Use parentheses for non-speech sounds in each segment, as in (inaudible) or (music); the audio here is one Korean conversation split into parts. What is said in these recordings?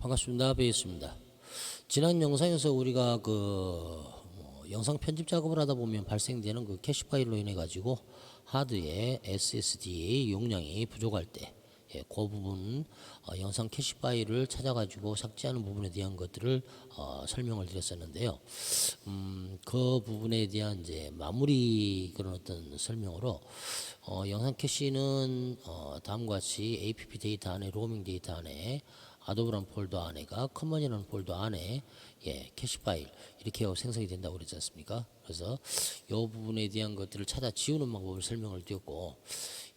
반갑습니다. 베이스입니다. 지난 영상에서 우리가 그 뭐, 영상 편집 작업을 하다 보면 발생되는 그 캐시 파일로 인해 가지고 하드의 SSD 용량이 부족할 때, 예, 그 부분 어, 영상 캐시 파일을 찾아가지고 삭제하는 부분에 대한 것들을 어, 설명을 드렸었는데요. 음, 그 부분에 대한 이제 마무리 그런 어떤 설명으로 어, 영상 캐시는 어, 다음과 같이 APP 데이터 안에 로밍 데이터 안에 아도브라는 폴더 안에가 커먼이라는 폴더 안에 예, 캐시 파일 이렇게 생성이 된다고 그랬지 않습니까? 그래서 이 부분에 대한 것들을 찾아 지우는 방법을 설명을 드렸고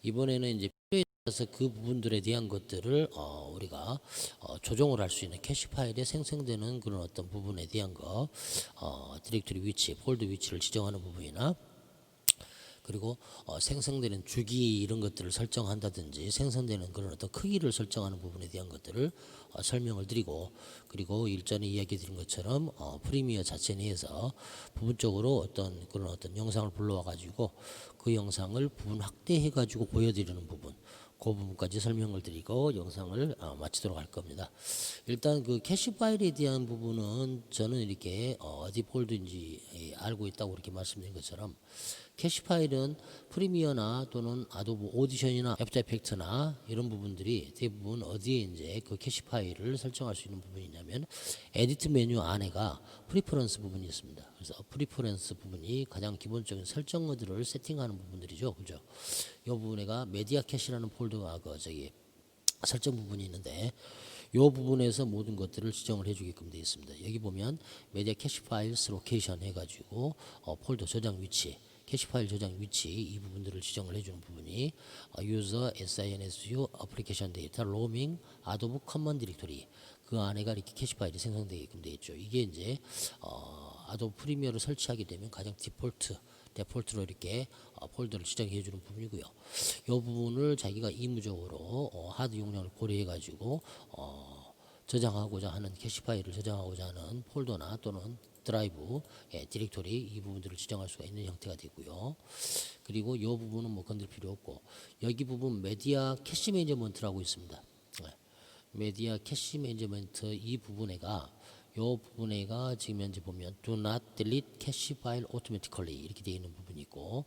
이번에는 이제 필요에 따라서 그 부분들에 대한 것들을 어, 우리가 어, 조정을 할 수 있는 캐시 파일에 생성되는 그런 어떤 부분에 대한 거 어, 디렉토리 위치, 폴더 위치를 지정하는 부분이나 그리고 어, 생성되는 주기 이런 것들을 설정한다든지 생성되는 그런 어떤 크기를 설정하는 부분에 대한 것들을 어, 설명을 드리고 그리고 일전에 이야기 드린 것처럼 어, 프리미어 자체 내에서 부분적으로 어떤 그런 어떤 영상을 불러와 가지고 그 영상을 부분 확대해 가지고 보여드리는 부분 그 부분까지 설명을 드리고 영상을 어, 마치도록 할 겁니다. 일단 그 캐시 파일에 대한 부분은 저는 이렇게 어, 어디 폴드인지 예, 알고 있다고 이렇게 말씀드린 것처럼 캐시 파일은 프리미어나 또는 아도브 오디션이나 이펙트나 이런 부분들이 대부분 어디에 이제 그 캐시 파일을 설정할 수 있는 부분이냐면 에디트 메뉴 안에가 프리퍼런스 부분이 있습니다. 그래서 프리퍼런스 부분이 가장 기본적인 설정어들을 세팅하는 부분들이죠. 그죠? 이 부분에가 메디아 캐시라는 폴더가 그 저기 설정 부분이 있는데 이 부분에서 모든 것들을 지정을 해주게끔 되어 있습니다. 여기 보면 메디아 캐시 파일스 로케이션 해가지고 어, 폴더 저장 위치 캐시 파일 저장 위치 이 부분들을 지정을 해주는 부분이 어, 유저 SINSU 어플리케이션 데이터 로밍 아도브 커먼 디렉토리 그 안에가 이렇게 캐시 파일이 생성되게끔 되어 있죠. 이게 이제 어, 아도브 프리미어를 설치하게 되면 가장 디폴트 데폴트로 이렇게 어, 폴더를 지정해 주는 부분이고요. 이 부분을 자기가 이무적으로 어, 하드 용량을 고려해 가지고 어, 저장하고자 하는 캐시 파일을 저장하고자 하는 폴더나 또는 드라이브, 예, 디렉토리 이 부분들을 지정할 수가 있는 형태가 되고요. 그리고 이 부분은 뭐 건들 필요 없고 여기 부분 메디아 캐시 매니저먼트라고 있습니다. 예, 메디아 캐시 매니저먼트 이 부분에가 요 부분에가 지금 현재 보면 do not delete cache file automatically 이렇게 되어 있는 부분이 있고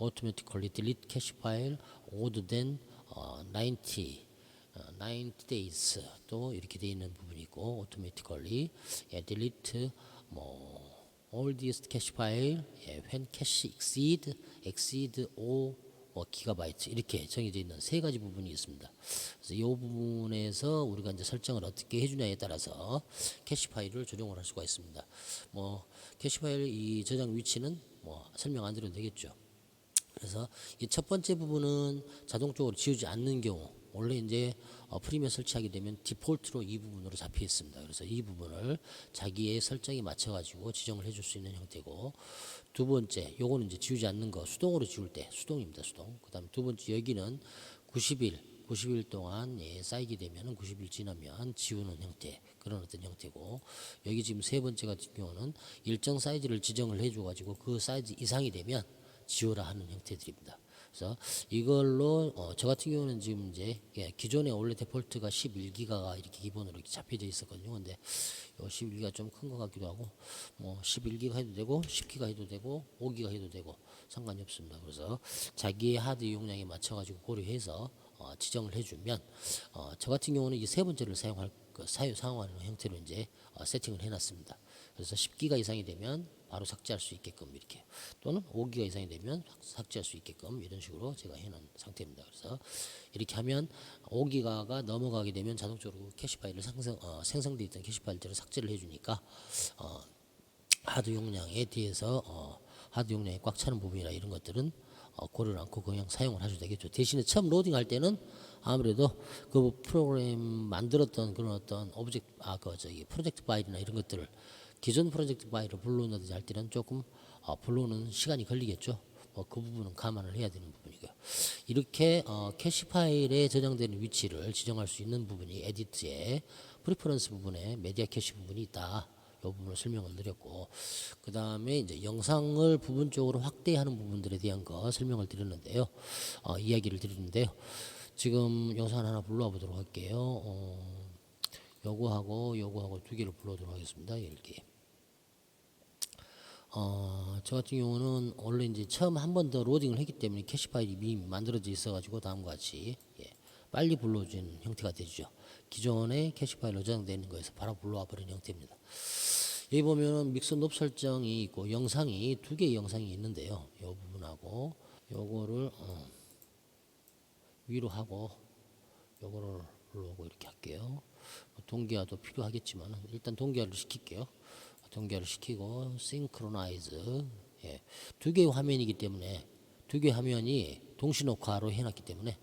automatically delete cache file older than 어, 90 어, 90 days 또 이렇게 되어 있는 부분이 있고 automatically 예, delete 뭐 all these cache file 예, when cache exceed exceed 5뭐 기가바이트 이렇게 정해져 있는 세 가지 부분이 있습니다. 그래서 이 부분에서 우리가 이제 설정을 어떻게 해주냐에 따라서 캐시 파일을 조정을 할 수가 있습니다. 뭐 캐시 파일 이 저장 위치는 뭐 설명 안 드려도 되겠죠. 그래서 이 첫 번째 부분은 자동적으로 지우지 않는 경우 원래 이제 어, 프리미어 설치하게 되면 디폴트로 이 부분으로 잡혀 있습니다. 그래서 이 부분을 자기의 설정에 맞춰 가지고 지정을 해줄 수 있는 형태고 두 번째 요거는 이제 지우지 않는 거 수동으로 지울 때 수동입니다. 수동. 그다음에 두 번째 여기는 90일 90일 동안 예, 쌓이게 되면은 90일 지나면 지우는 형태 그런 어떤 형태고 여기 지금 세 번째 같은 경우는 일정 사이즈를 지정을 해줘 가지고 그 사이즈 이상이 되면 지우라 하는 형태들입니다. 그래서 이걸로 어, 저 같은 경우는 지금 이제 예, 기존에 원래 데폴트가 11기가가 이렇게 기본으로 이렇게 잡혀져 있었거든요. 근데 요 11기가 좀 큰 것 같기도 하고 뭐 11기가 해도 되고 10기가 해도 되고 5기가 해도 되고 상관이 없습니다. 그래서 자기의 하드 용량에 맞춰 가지고 고려해서 어, 지정을 해주면 어, 저 같은 경우는 이 세 번째를 사용할 그 사유 사용하는 형태로 이제 어, 세팅을 해놨습니다. 그래서 10기가 이상이 되면 바로 삭제할 수 있게끔 이렇게 또는 5기가 이상이 되면 삭제할 수 있게끔 이런 식으로 제가 해놓은 상태입니다. 그래서 이렇게 하면 5기가가 넘어가게 되면 자동적으로 캐시 파일을 생성 어, 생성돼 있던 캐시 파일들을 삭제를 해주니까 어, 하드 용량에 대해서 어, 하드 용량이 꽉 차는 부분이나 이런 것들은 어, 고려를 않고 그냥 사용을 하셔도 되겠죠. 대신에 처음 로딩할 때는 아무래도 그 프로그램 만들었던 그런 어떤 오브젝트 아그 저기 프로젝트 파일이나 이런 것들을 기존 프로젝트 파일을 불러넣든지 할 때는 조금 어, 불러오는 시간이 걸리겠죠. 뭐 그 부분은 감안을 해야 되는 부분이고요. 이렇게 어, 캐시 파일에 저장되는 위치를 지정할 수 있는 부분이 에디트의 프리퍼런스 부분에 메디아 캐시 부분이 있다. 이 부분을 설명을 드렸고 그 다음에 이제 영상을 부분적으로 확대하는 부분들에 대한 거 설명을 드렸는데요. 어, 이야기를 드리는데요. 지금 영상 하나 불러와 보도록 할게요. 어, 요거하고 요거하고 두 개를 불러도록 하겠습니다. 이렇게. 어, 저 같은 경우는 원래 이제 처음 한 번 더 로딩을 했기 때문에 캐시 파일이 이미 만들어져 있어가지고 다음과 같이 예, 빨리 불러주는 형태가 되죠. 기존의 캐시 파일로 저장되어 있는 거에서 바로 불러와 버리는 형태입니다. 여기 보면은 믹서 높 설정이 있고 영상이 두 개의 영상이 있는데요. 이 부분하고 요거를 어, 위로 하고 요거를 불러오고 이렇게 할게요. 동기화도 필요하겠지만 일단 동기화를 시킬게요. 동기화를 시키고 싱크로나이즈 예. 두 개의 화면이기 때문에 두 개의 화면이 동시 녹화로 해놨기 때문에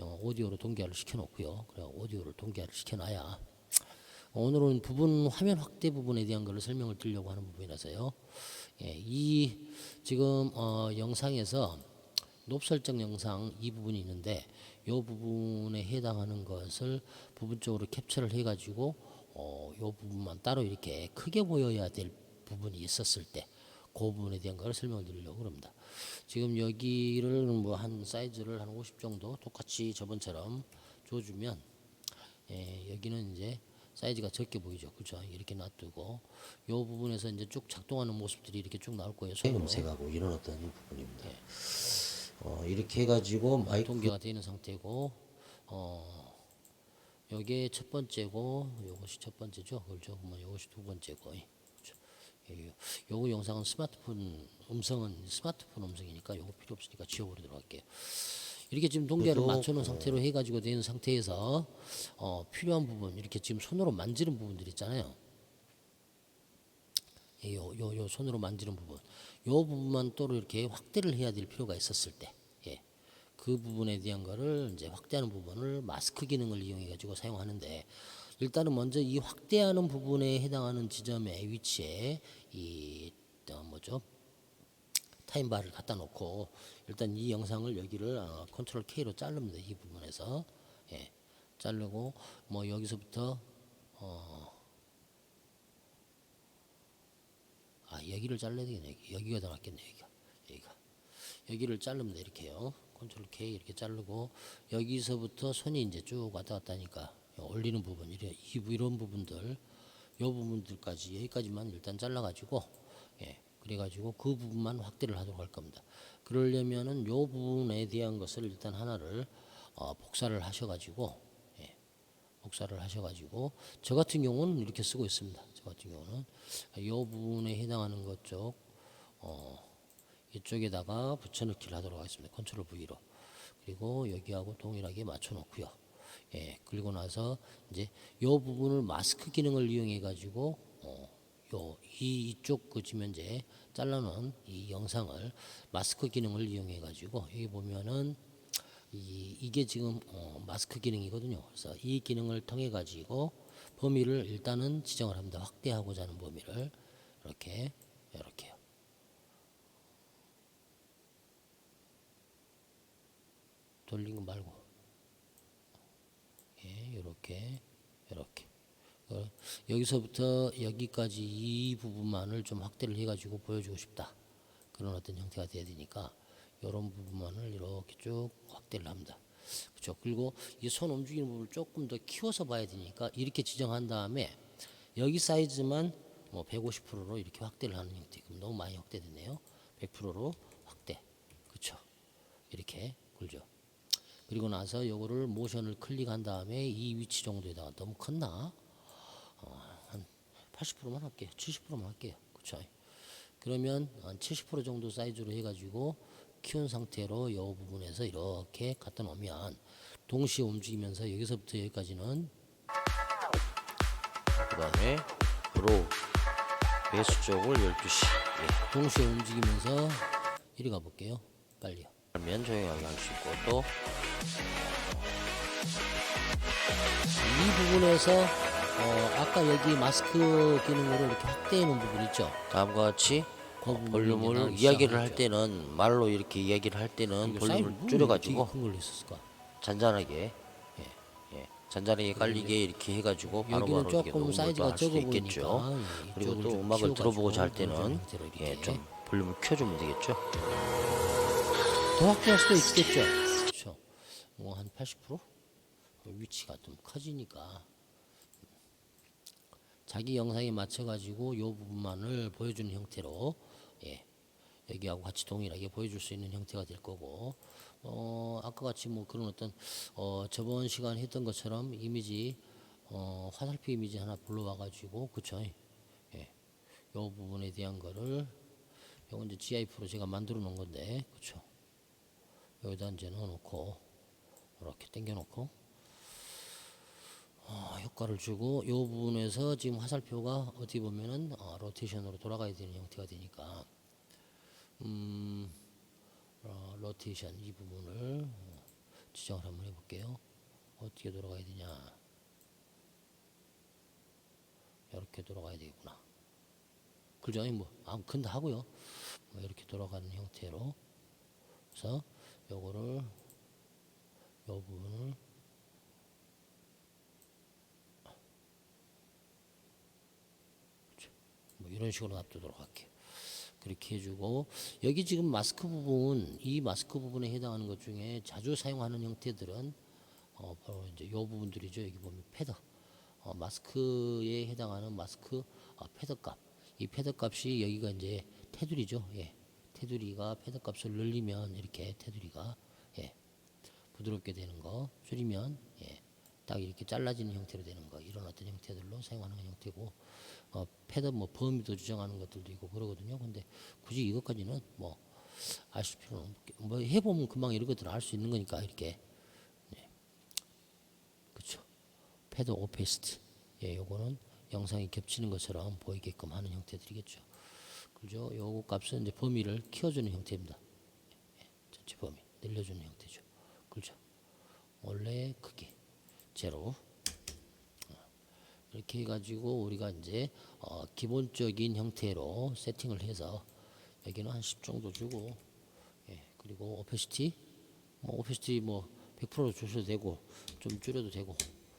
어, 오디오로 동기화를 시켜놓고요. 그래 오디오를 동기화를 시켜놔야 오늘은 부분 화면 확대 부분에 대한 것을 설명을 드리려고 하는 부분이라서요. 예, 이 지금 어, 영상에서 높 설정 영상 이 부분이 있는데 이 부분에 해당하는 것을 부분적으로 캡처를 해가지고 어, 이 부분만 따로 이렇게 크게 보여야 될 부분이 있었을 때 그 부분에 대한 걸 설명을 드리려고 합니다. 지금 여기를 뭐 한 사이즈를 한 50 정도 똑같이 저번처럼 줘주면 예, 여기는 이제 사이즈가 적게 보이죠. 그렇죠? 이렇게 놔두고 이 부분에서 이제 쭉 작동하는 모습들이 이렇게 쭉 나올 거예요. 검색하고 이런 어떤 부분입니다. 어, 이렇게 해가지고 마이크 동기가 되는 상태고 어, 요게 첫 번째고 요것이 첫 번째죠. 그렇죠? 뭐 요것이 두 번째고 예, 그렇죠? 예, 요거 영상은 스마트폰 음성은 스마트폰 음성이니까 요거 필요 없으니까 지워버리도록 할게요. 이렇게 지금 동기화를 맞춰놓은 상태로 해가지고 된 상태에서 어, 필요한 부분 이렇게 지금 손으로 만지는 부분들 있잖아요. 예, 요, 요, 요 손으로 만지는 부분, 요 부분만 또 이렇게 확대를 해야 될 필요가 있었을 때, 예, 그 부분에 대한 거를 이제 확대하는 부분을 마스크 기능을 이용해 가지고 사용하는데 일단은 먼저 이 확대하는 부분에 해당하는 지점의 위치에 이 어, 뭐죠? 타임바를 갖다 놓고 일단 이 영상을 여기를 어, 컨트롤 K로 자릅니다 이 부분에서. 예, 자르고 뭐 여기서부터 어, 아 여기를 잘라야 되겠네. 여기. 여기가 더 낫겠네 여기가. 여기가. 여기를 자르면 돼 이렇게요 컨트롤 K 이렇게 자르고 여기서부터 손이 이제 쭉 왔다 갔다 하니까 올리는 부분 이래 이 이런 부분들 요 부분들까지 여기까지만 일단 잘라 가지고 예 그래 가지고 그 부분만 확대를 하도록 할 겁니다 그러려면은 요 부분에 대한 것을 일단 하나를 어, 복사를 하셔 가지고 예 복사를 하셔 가지고 저 같은 경우는 이렇게 쓰고 있습니다. 저 같은 경우는 이 부분에 해당하는 것쪽 어, 이쪽에다가 붙여넣기를 하도록 하겠습니다. 컨트롤 V로 그리고 여기하고 동일하게 맞춰 놓고요. 예, 그리고 나서 이제 이 부분을 마스크 기능을 이용해 가지고 어, 요 이 이쪽 그 현재 잘라놓은 이 영상을 마스크 기능을 이용해 가지고 여기 보면은 이, 이게 지금 어, 마스크 기능이거든요. 그래서 이 기능을 통해 가지고 범위를 일단은 지정을 합니다. 확대하고자 하는 범위를 이렇게 이렇게요. 돌린 거 말고 예, 이렇게 이렇게 어, 여기서부터 여기까지 이 부분만을 좀 확대를 해가지고 보여주고 싶다. 그런 어떤 형태가 돼야 되니까 이런 부분만을 이렇게 쭉 확대를 합니다. 그렇죠. 그리고 이 손 움직이는 부분을 조금 더 키워서 봐야 되니까 이렇게 지정한 다음에 여기 사이즈만 뭐 150%로 이렇게 확대를 하는 형태. 그럼 너무 많이 확대됐네요. 100%로 확대. 그렇죠. 이렇게 굴죠. 그리고 나서 요거를 모션을 클릭한 다음에 이 위치 정도에다가 너무 컸나? 어, 한 80%만 할게요. 70%만 할게요. 그렇죠. 그러면 한 70% 정도 사이즈로 해가지고 키운 상태로 이 부분에서 이렇게 갖다 놓으면 동시에 움직이면서 여기서부터 여기까지는 그 다음에 로 배수 쪽을 12시 예, 동시에 움직이면서 이리 가볼게요. 빨리요. 하면 조용하게 할 수 있고 또 이 부분에서 어, 아까 여기 마스크 기능으로 이렇게 확대해 놓은 부분 있죠. 다음과 같이 볼륨을 이야기를 할. 때는 말로 이렇게 이야기를 할 때는 볼륨을 뭐 줄여가지고? 잔잔하게 예, 잔잔하게 깔리게 이렇게 해가지고 바로 여기는 바로 이렇게 조금 녹음을 사이즈가 할 수도 적어 있겠죠. 예, 그리고 또좀 음악을 할 키워가지고 때는 예, 좀 볼륨을 켜주면 되겠죠. 더 확대할 수도 있겠죠. 뭐 한 80%? 위치가 좀 커지니까 자기 영상에 맞춰 가지고 요 부분만을 보여주는 형태로 예. 여기하고 같이 동일하게 보여줄 수 있는 형태가 될 거고 어 아까 같이 뭐 그런 어떤 어 저번 시간 했던 것처럼 이미지 어 화살표 이미지 하나 불러와 가지고 그쵸 예. 요 부분에 대한 거를 요건 이제 GIF로 제가 만들어 놓은 건데 그쵸 여기다 이제 넣어 놓고 이렇게 당겨 놓고 어, 효과를 주고 이 부분에서 지금 화살표가 어떻게 보면은 어, 로테이션으로 돌아가야 되는 형태가 되니까 음, 어, 로테이션 이 부분을 어, 지정을 한번 해볼게요. 어떻게 돌아가야 되냐? 이렇게 돌아가야 되겠구나. 그죠? 뭐 아무튼 다 하고요. 뭐 이렇게 돌아가는 형태로 그래서 요거를 요 부분을 뭐 이런 식으로 놔두도록 할게요. 그렇게 해주고 여기 지금 마스크 부분 이 마스크 부분에 해당하는 것 중에 자주 사용하는 형태들은 어 바로 이제 요 부분들이죠. 여기 보면 패더 어 마스크에 해당하는 마스크 어 패더 값. 이 패더 값이 여기가 이제 테두리죠. 예. 테두리가 패더 값을 늘리면 이렇게 테두리가 예. 부드럽게 되는 거 줄이면 예. 딱 이렇게 잘라지는 형태로 되는 거 이런 어떤 형태들로 사용하는 형태고 어, 패드 뭐 범위도 조정하는 것들도 있고 그러거든요. 근데 굳이 이것까지는 뭐 아실 필요는 없, 뭐 해보면 금방 이런 것들을 알 수 있는 거니까 이렇게 네. 그렇죠. 패드 오페스트 예, 요거는 영상이 겹치는 것처럼 보이게끔 하는 형태들이겠죠. 그죠? 요거 값은 이제 범위를 키워주는 형태입니다. 예, 전체 범위 늘려주는 형태죠. 그렇죠. 원래 크기 제로 이렇게 해가지고 우리가 이제 어 기본적인 형태로 세팅을 해서 여기는 한 10 정도 주고 예 그리고 오페시티? 뭐 오페시티 뭐 100% 주셔도 되고 좀 줄여도 되고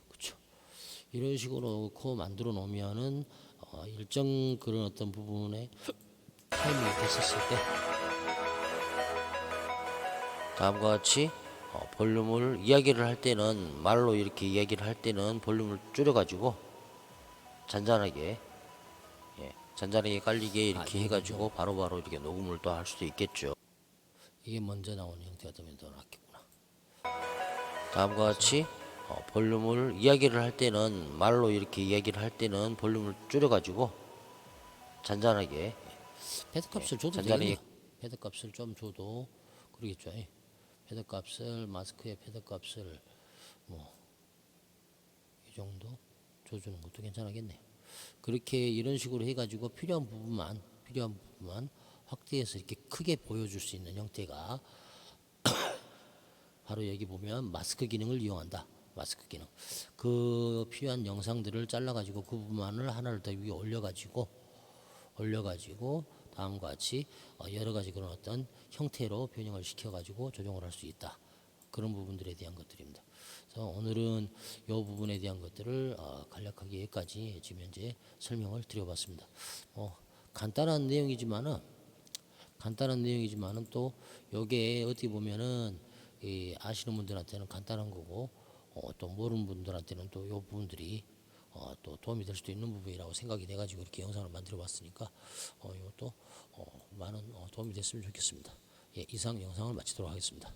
그렇죠 이런 식으로 넣고 만들어 놓으면은 어 일정 그런 어떤 부분에 타이밍이 됐었을 때 다음과 같이 어, 볼륨을 이야기를 할 때는 말로 이렇게 이야기를 할 때는 볼륨을 줄여가지고 잔잔하게 예, 잔잔하게 깔리게 이렇게 아, 해가지고 바로 바로 이렇게 녹음을 또 할 수도 있겠죠. 이게 먼저 나오는 형태가 되면 더 낫겠구나 다음과 같이 어, 볼륨을 이야기를 할 때는 말로 이렇게 이야기를 할 때는 볼륨을 줄여가지고 잔잔하게 패드 값을 줘도 되겠네. 패드 값을 좀 줘도 그러겠죠. 예. 패드 값을 마스크의 패드 값을 뭐 이 정도 줘주는 것도 괜찮겠네요. 그렇게 이런 식으로 해가지고 필요한 부분만 필요한 부분만 확대해서 이렇게 크게 보여줄 수 있는 형태가 (coughs) 바로 여기 보면 마스크 기능을 이용한다. 마스크 기능. 그 필요한 영상들을 잘라가지고 그 부분만을 하나를 더 위에 올려가지고 올려가지고 다음과 같이 어, 여러 가지 그런 어떤 형태로 변형을 시켜가지고 조정을 할 수 있다. 그런 부분들에 대한 것들입니다. 그래서 오늘은 이 부분에 대한 것들을 어, 간략하게 여기까지 지금 현재 설명을 드려봤습니다. 뭐 간단한 내용이지만은 간단한 내용이지만은 또 요게 어떻게 보면은 이 아시는 분들한테는 간단한 거고 어, 또 모르는 분들한테는 또요 부분들이 어, 또 도움이 될 수도 있는 부분이라고 생각이 돼가지고 이렇게 영상을 만들어 봤으니까 어, 이것도 어, 많은 어, 도움이 됐으면 좋겠습니다. 예, 이상 영상을 마치도록 하겠습니다.